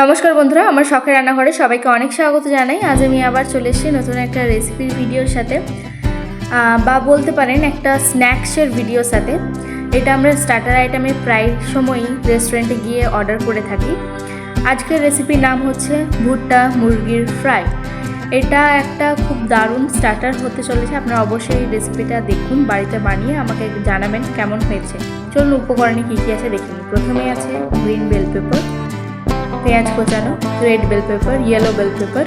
নমস্কার বন্ধুরা, আমার শখের রান্নাঘরে সবাইকে অনেক স্বাগত জানাই। আজ আমি আবার চলে এসেছি নতুন একটা রেসিপির ভিডিওর সাথে। বা বলতে পারেন একটা স্ন্যাক্সের ভিডিওর সাথে। এটা আমরা স্টার্টার আইটেমে প্রায় সময়ই রেস্টুরেন্টে গিয়ে অর্ডার করে থাকি। আজকের রেসিপির নাম হচ্ছে ভুট্টা মুরগির ফ্রাই এটা একটা খুব দারুণ স্টার্টার হতে চলেছে। আপনারা অবশ্যই রেসিপিটা দেখুন, বাড়িতে বানিয়ে আমাকে জানাবেন কেমন হয়েছে। চলুন উপকরণে কী কী আছে দেখুন প্রথমেই আছে গ্রিন বেল পেপার পেঁয়াজ কোচানো red bell pepper yellow bell pepper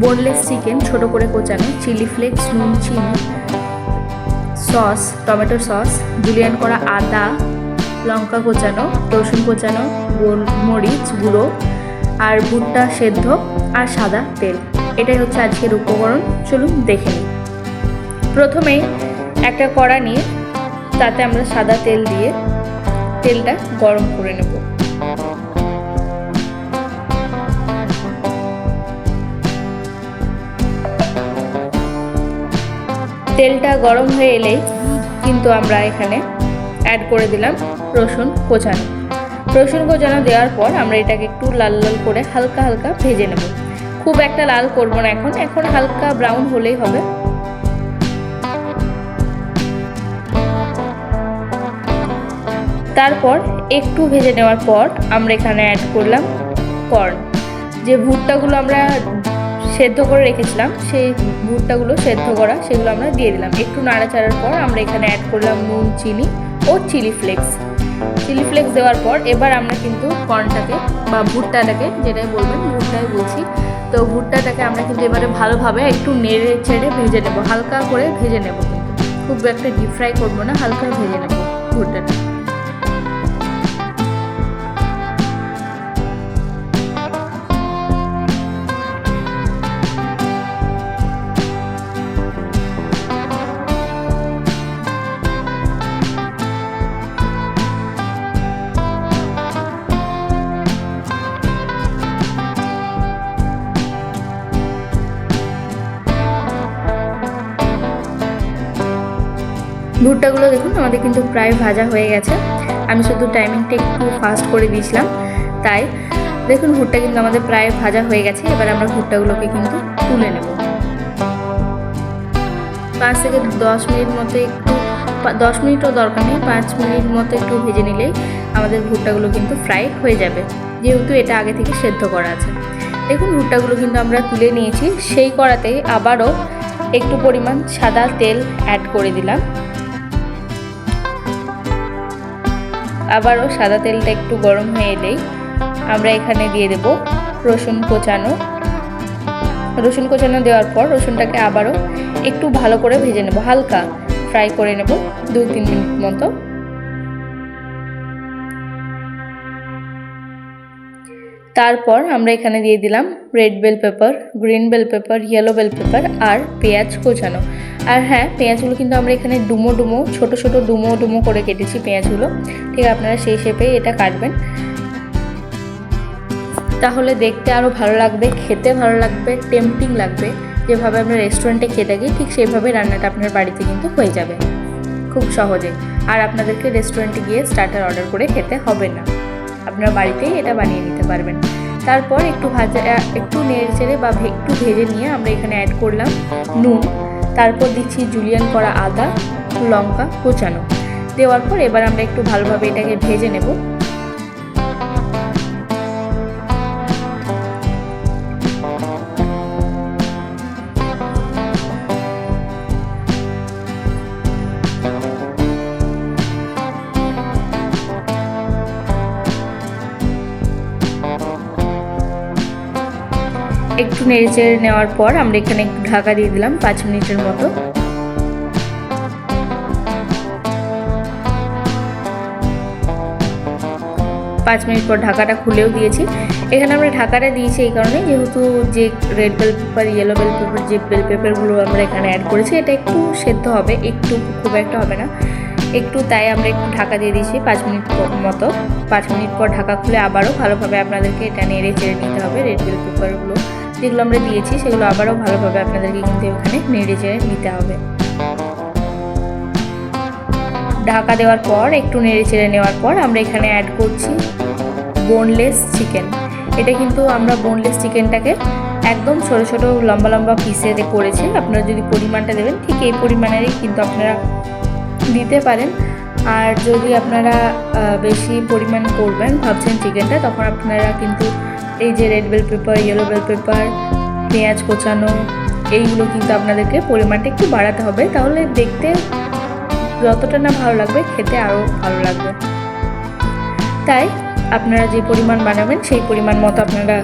boneless chicken ছোট করে কোচানো চিলি ফ্লেক্স নুন, চিনি সস টমেটো সস জুলিয়ান করা আদা, লঙ্কা কোচানো, রসুন কোচানো গোলমরিচ গুঁড়ো, আর ভুট্টা সেদ্ধ আর সাদা তেল। এটাই হচ্ছে আজকের উপকরণ। চলুন দেখে নিই। প্রথমেই একটা কড়া নিয়ে তাতে আমরা সাদা তেল দিয়ে তেলটা গরম করে নেব। তেলটা গরম হয়ে এলেই কিন্তু আমরা এখানে অ্যাড করে দিলাম রসুন কোচানো। রসুন কোচানো দেওয়ার পর আমরা এটাকে একটু লাল লাল করে হালকা হালকা ভেজে নেব। খুব একটা লাল করব না এখন এখন হালকা ব্রাউন হলেই হবে। তারপর একটু ভেজে নেওয়ার পর আমরা এখানে অ্যাড করলাম কর্ন যে ভুট্টাগুলো আমরা সেদ্ধ করে রেখেছিলাম। সেই ভুট্টাগুলো সেদ্ধ করা, সেগুলো আমরা দিয়ে দিলাম। একটু নাড়াচাড়ার পর আমরা এখানে অ্যাড করলাম নুন, চিনি ও চিলি ফ্লেক্স চিলি ফ্লেক্স দেওয়ার পর এবার আমরা কিন্তু কর্নটাকে বা ভুট্টাটাকে, যেটাই বলবেন, ভুট্টাই বলছি। তো ভুট্টাটাকে আমরা কিন্তু এবারে ভালোভাবে একটু নেড়ে ছেড়ে ভেজে নেব। হালকা করে ভেজে নেব কিন্তু। খুব একটা ডিপ ফ্রাই করব না, হালকা ভেজে নেব ভুট্টাটা। ভুট্টাগুলো দেখুন, আমাদের কিন্তু প্রায় ভাজা হয়ে গেছে। আমি শুধু টাইমিংটা একটু ফাস্ট করে দিয়েছিলাম, তাই। দেখুন, ভুট্টা কিন্তু আমাদের প্রায় ভাজা হয়ে গেছে, এবার আমরা ভুট্টাগুলোকে কিন্তু তুলে নেব। পাঁচ থেকে দশ মিনিট মতো একটু, দশ মিনিটও দরকার নেই, পাঁচ মিনিট মতো একটু ভেজে নিলেই আমাদের ভুট্টাগুলো কিন্তু ফ্রাই হয়ে যাবে, যেহেতু এটা আগে থেকে সেদ্ধ করা আছে। দেখুন, ভুট্টাগুলো কিন্তু আমরা তুলে নিয়েছি, সেই কড়াতেই আবারও একটু পরিমাণ সাদা তেল অ্যাড করে দিলাম। আবারও সাদা তেলটা একটু গরম হয়ে এলেই আমরা এখানে দিয়ে দেব রসুন কোচানো। রসুন কোচানো দেওয়ার পর রসুনটাকে আবারও একটু ভালো করে ভেজে নেব, হালকা ফ্রাই করে নেব দু তিন মিনিট মতো। তারপর আমরা এখানে দিয়ে দিলাম red bell pepper green bell pepper yellow bell pepper আর পেঁয়াজ কোচানো। আর হ্যাঁ পেঁয়াজগুলো কিন্তু আমরা এখানে ডুমো ডুমো, ছোট ছোট ডুমো ডুমো করে কেটেছি পেঁয়াজগুলো। ঠিক আপনারা সেই শেপেই এটা কাটবেন। তাহলে দেখতে আরও ভালো লাগবে, খেতে ভালো লাগবে টেম্পটিং লাগবে। যেভাবে আমরা রেস্টুরেন্টে খেয়ে থাকি, ঠিক সেইভাবে রান্নাটা আপনার বাড়িতে কিন্তু হয়ে যাবে। খুব সহজে। আর আপনাদেরকে রেস্টুরেন্টে গিয়ে স্টার্টার অর্ডার করে খেতে হবে না। আপনার বাড়িতেই এটা বানিয়ে নিতে পারবেন। তারপর একটু ভাজা একটু নেড়ে বা একটু ভেজে নিয়ে আমরা এখানে অ্যাড করলাম নুন। তারপর দিচ্ছি জুলিয়ান করা আদা, লঙ্কা কোচানো। দেওয়ার পর এবার আমরা একটু ভালোভাবে এটাকে ভেজে নেব। একটু নেড়েচেড়ে নেওয়ার পর আমরা এখানে একটু ঢাকা দিয়ে দিলাম পাঁচ মিনিটের মতো। পাঁচ মিনিট পর ঢাকাটা খুলেও দিয়েছি। এখানে আমরা ঢাকাটা দিয়েছি এই কারণে, যেহেতু যে red bell pepper yellow bell pepper যে বেল পেপারগুলো আমরা এখানে অ্যাড করেছি, এটা একটু সেদ্ধ হবে, একটু খুব একটা হবে না। একটু তাই আমরা একটু ঢাকা দিয়ে দিয়েছি পাঁচ মিনিট মতো। পাঁচ মিনিট পর ঢাকা খুলে আবারও ভালোভাবে আপনাদেরকে এটা নেড়ে চেড়ে নিতে হবে রেড বেল পেপারগুলো যেগুলো আমরা দিয়েছি, সেগুলো আবারও ভালোভাবে আপনাদেরকে কিন্তু ওখানে নেড়ে চেড়ে নিতে হবে। ঢাকা দেওয়ার পর, একটু নেড়ে চেড়ে নেওয়ার পর আমরা এখানে অ্যাড করছি বোনলেস চিকেন এটা কিন্তু আমরা বোনলেস চিকেনটাকে একদম ছোটো ছোটো লম্বা লম্বা পিসে করেছি। আপনারা যদি পরিমাণটা দেবেন, ঠিক এই পরিমাণেরই কিন্তু আপনারা দিতে পারেন। আর যদি আপনারা বেশি পরিমাণ করবেন ভাবছেন চিকেনটা তখন আপনারা কিন্তু এই যে red bell pepper yellow bell pepper পেঁয়াজ কোচানো, এইগুলো কিন্তু আপনাদেরকে পরিমাণটা একটু বাড়াতে হবে। তাহলে দেখতে যতটা না ভালো লাগবে, খেতে আরও ভালো লাগবে। তাই আপনারা যে পরিমাণ বানাবেন, সেই পরিমাণ মতো আপনারা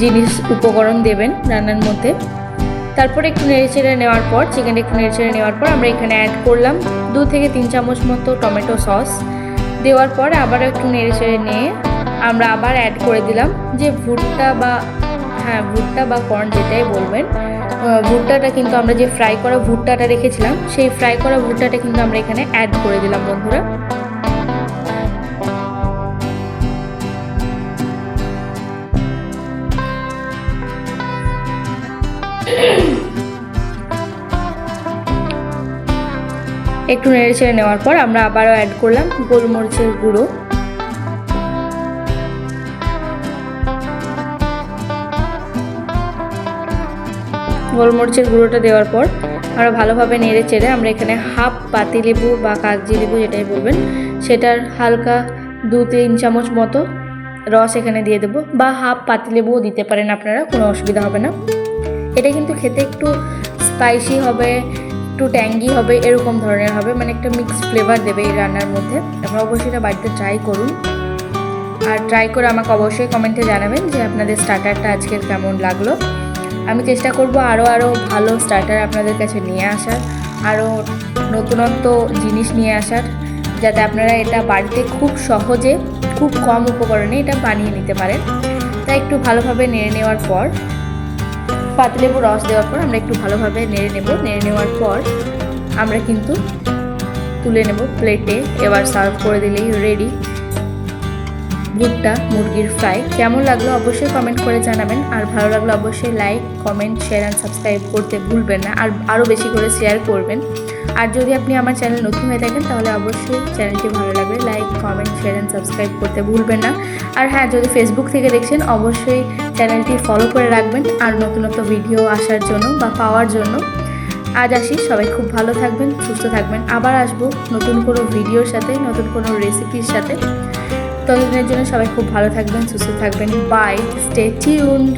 জিনিস, উপকরণ দেবেন রান্নার মধ্যে। তারপরে একটু নেড়ে নেড়েচেড়ে নেওয়ার পর, চিকেনটা একটু নেড়ে নেড়েচেড়ে নেওয়ার পর আমরা এখানে অ্যাড করলাম দু থেকে তিন চামচ মতো টমেটো সস। দেওয়ার পর আবার একটু নেড়ে নেড়েচেড়ে নিয়ে আমরা আবার অ্যাড করে দিলাম যে ভুট্টা বা হ্যাঁ ভুট্টা বা কর্ন যেটাই বলবেন ভুট্টাটা কিন্তু আমরা যে ফ্রাই করা ভুট্টাটা রেখেছিলাম, সেই ফ্রাই করা ভুট্টাটা কিন্তু আমরা এখানে অ্যাড করে দিলাম বন্ধুরা। একটু নেড়ে ছেড়ে নেওয়ার পর আমরা আবারও অ্যাড করলাম গোলমরিচের গুঁড়ো। গোলমরিচের গুঁড়োটা দেওয়ার পর আরও ভালোভাবে নেড়ে চেড়ে আমরা এখানে হাফ পাতি লেবু বা কাগজি লেবু যেটাই বলবেন, সেটার হালকা দু তিন চামচ মতো রস এখানে দিয়ে দেবো বা হাফ পাতি লেবুও দিতে পারেন আপনারা, কোনো অসুবিধা হবে না। এটা কিন্তু খেতে একটু স্পাইসি হবে একটু ট্যাঙ্গি হবে, এরকম ধরনের হবে মানে একটা মিক্স ফ্লেভার দেবে এই রান্নার মধ্যে। আপনারা অবশ্যই এটা বাড়িতে ট্রাই করুন। আর ট্রাই করে আমাকে অবশ্যই কমেন্টে জানাবেন যে আপনাদের স্টার্টারটা আজকের কেমন লাগল। আমি চেষ্টা করব আরও আরও ভালো স্টার্টার আপনাদের কাছে নিয়ে আসার আরও নতুনত্ব জিনিস নিয়ে আসার, যাতে আপনারা এটা বাড়িতে খুব সহজে, খুব কম উপকরণে এটা বানিয়ে নিতে পারেন। তা একটু ভালোভাবে নেড়ে নেওয়ার পর পাতিলেবু রস দেওয়ার পর আমরা একটু ভালোভাবে নেড়ে নেব। নেড়ে নেওয়ার পর আমরা কিন্তু তুলে নেব প্লেটে এবার সার্ভ করে দিলেই রেডি ভুট্টা মুরগির ফ্রাই। কেমন লাগল অবশ্যই কমেন্ট করে জানাবেন। আর ভালো লাগল অবশ্যই like comment share and subscribe করতে ভুলবেন না। আর আরও বেশি করে শেয়ার করবেন। আর যদি আপনি আমার চ্যানেল নতুন হয়ে থাকেন, তাহলে অবশ্যই চ্যানেলটি ভালো লাগবে like comment share and subscribe করতে ভুলবেন না। আর হ্যাঁ যদি ফেসবুক থেকে দেখছেন, অবশ্যই চ্যানেলটি ফলো করে রাখবেন। আর নতুন নতুন ভিডিও আসার জন্য বা পাওয়ার জন্য। আজ আসি, সবাই খুব ভালো থাকবেন, সুস্থ থাকবেন। আবার আসব নতুন কোনো ভিডিওর সাথে, নতুন কোনো রেসিপির সাথে। ততদিনের জন্য সবাই খুব ভালো থাকবেন সুস্থ থাকবেন। By stay tuned